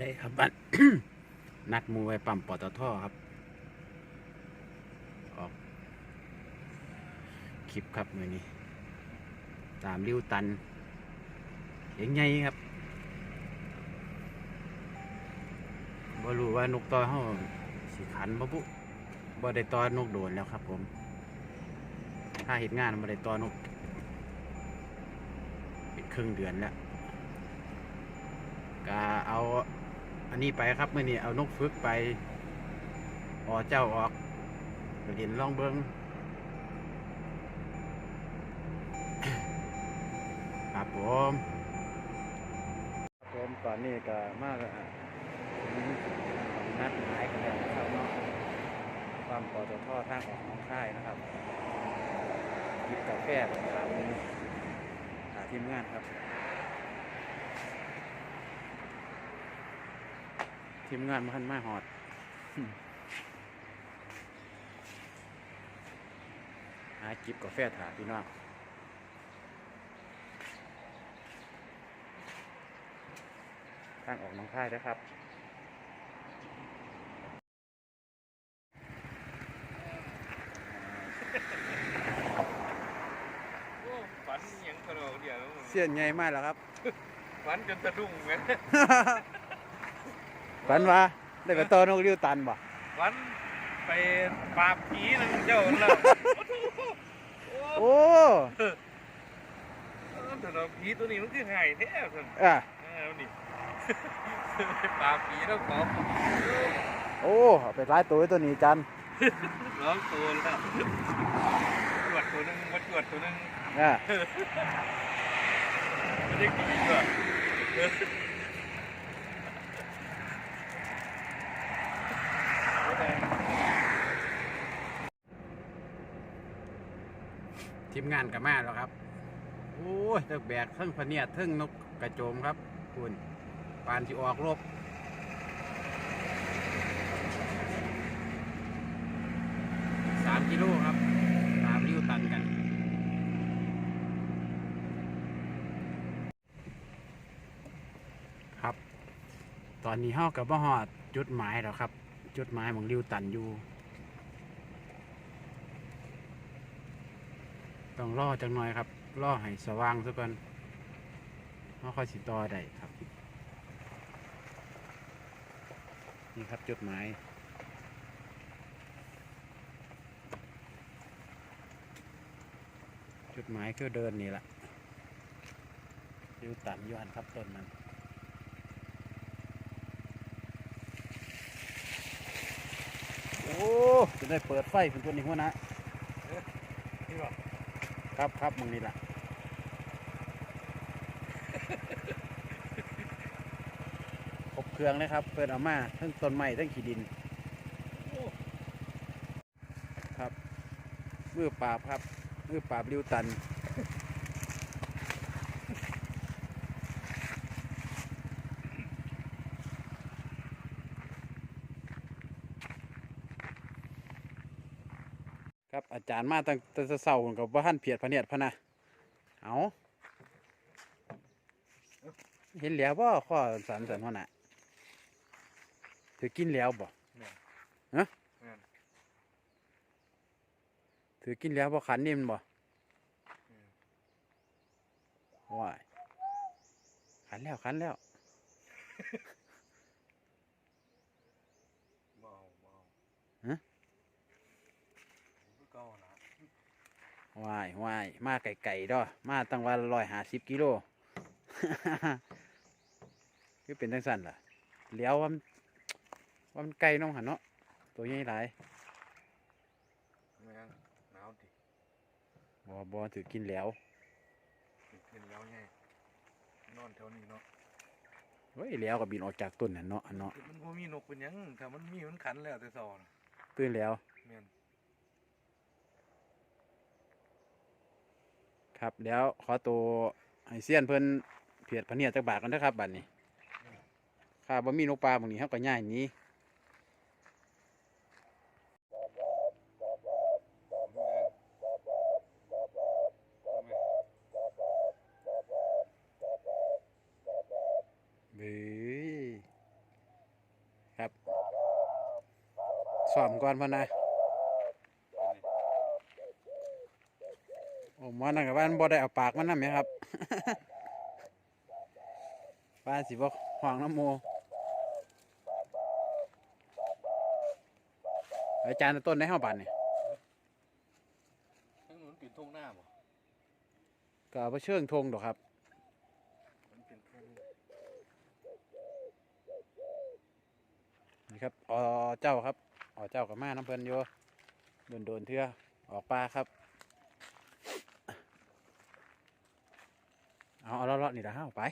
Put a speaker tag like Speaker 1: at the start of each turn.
Speaker 1: ได้ครับบัดนัดมูไว้ปั๊มปตทครับ ออกคลิปครับมือนี้ตามริ้วตันเสียงใหญ่ครับบ่รู้ว่านกต่อเฮาสิขันบ่บุบ่ได้ต่อนกโดนแล้วครับผม ถ้าเห็นงานบ่ได้ต่อนก เป็นครึ่งเดือนแล้วก็เอา อันนี้ไปครับเมื่อนี้เอานกฝึกไปออเจ้าออกไปเรียนลองเบิงครับผมผมตอนนี้ก็มากนัดหมายกันแล้วนะครับเนาะความปอตททางออกน้องค่ายนะครับกิบกาแฟถามหาทีมงานครับ ทีมงานมาขันมาหอดหาจิบกาแฟถาพี่น้องทางออกหน้องค่ายนะครับ
Speaker 2: โอ้ฝันหยังกระโดดเดียว
Speaker 1: เสียนใหญ่มากแล้วครับ
Speaker 2: ฝันจนสะดุ้งแม่
Speaker 1: ฝันว่าได้ไปต่อนกริ้วตันบ่
Speaker 2: ฝันไปปราบผีนึงเจ้าน่ะโอ้
Speaker 1: โอ้
Speaker 2: แต่เราผีตัวนี้มันคือหายแท้ท่าน
Speaker 1: อะ
Speaker 2: เออนี่ไปปราบผีแล้วขอ
Speaker 1: โอ้เอาไปร้ายตัวไว้ตัวนี้จัน
Speaker 2: ร้องตัวแล้วจวดตัวหนึงมาจวดตัวหนึง
Speaker 1: อะ
Speaker 2: ไม่ได้กินด้วย
Speaker 1: ทีมงานกับมาแล้วครับ โอ้ยเทิงแบกเทิงพเนียดเทิงนกกระโจมครับ คุณปานที่ออกรบสามกิโลครับตามริ้วตันกัน ครับ ตอนนี้เฮากับบ่ฮอดจุดหมายแล้วครับ จุดหมายของริ้วตันอยู่ ต้องรอจังหน่อยครับรอให้สว่างซะก่อนเฮาค่อยสิต่อได้ครับ นี่ครับจุดหมายจุดหมายคือเดินนี่แหละอยู่ต่ำอยู่อันครับต้นมันโอ้จะได้เปิดไฟเป็นตัวนี้หัวนะ
Speaker 2: นี่บ่
Speaker 1: ครับครับมึงนี่แหละครบเครื่องเลยครับ เปิดเอามาทั้งต้นไม้ทั้งขีดิน
Speaker 2: โอ้
Speaker 1: ครับ มือปราบครับ มือปราบริวตัน อาจารย์มาตั้งแต่เช้าผมกับว่าท่านเพียรพะเนียดพะนะเอาเห็นแล้วบ่ข้อสันสันหัวหน้าถือกินแล้วบ่
Speaker 2: แม่น
Speaker 1: ฮะ
Speaker 2: แม่น
Speaker 1: ถือกินแล้วบ่ขันนี่มันบ่ว้ายขันแล้วขันแล้ว
Speaker 2: เมาเมา
Speaker 1: ฮะ
Speaker 2: คือเก่านะ
Speaker 1: ว้ายว้ายมาไก่ๆดอมาตั้งวันร้อยหาสิบกิโลคือเป็นจังสั่นล่ะเลี้ยวว่ามันว่ามันไกลน้องหันเนาะตัวใหญ่หลาย
Speaker 2: แม่งหนาวดิ
Speaker 1: บ่บ่ถือกินแล้ว
Speaker 2: กินแล้วไงนอนแถวนี้เนาะ
Speaker 1: เฮ้ยแล้วก็บินออกจากต้นนั่นเนาะอันเนาะ
Speaker 2: มันบ่มีนกเป็นหยังถ้ามันมีมันขันแล้วแต่เช้าน่ะ
Speaker 1: ตื่นแล้ว
Speaker 2: แม่น
Speaker 1: ครับแล้วขอตัวไอเซียนเพิ่นเพียดพเนียดจากบาทกันนะครับบัดนี้ข้าบ่มีนกปลาบางนี้ครับก็ง่ายนี้บืครับซ้อมก่อนพ่อนะ โอ้หมอนั่นกับว่ามันบ่ได้เอาปากมันนำไหมครับป้าสิบ่ห้องน้ำโม อาจารย์ต้นในห้าบานนี่
Speaker 2: ทั้งนู้นเป็นทงหน้าบ่
Speaker 1: ก็เอาไปเชิงธงดอกครับ
Speaker 2: มันเป็นทง
Speaker 1: นี่ครับอ๋อเจ้าครับอ๋อเจ้ากับมาน้ำเพลินอยู่โดนโดนเทื่อออกปลาครับ เอาเอาเลาะๆนี่ละห้าไป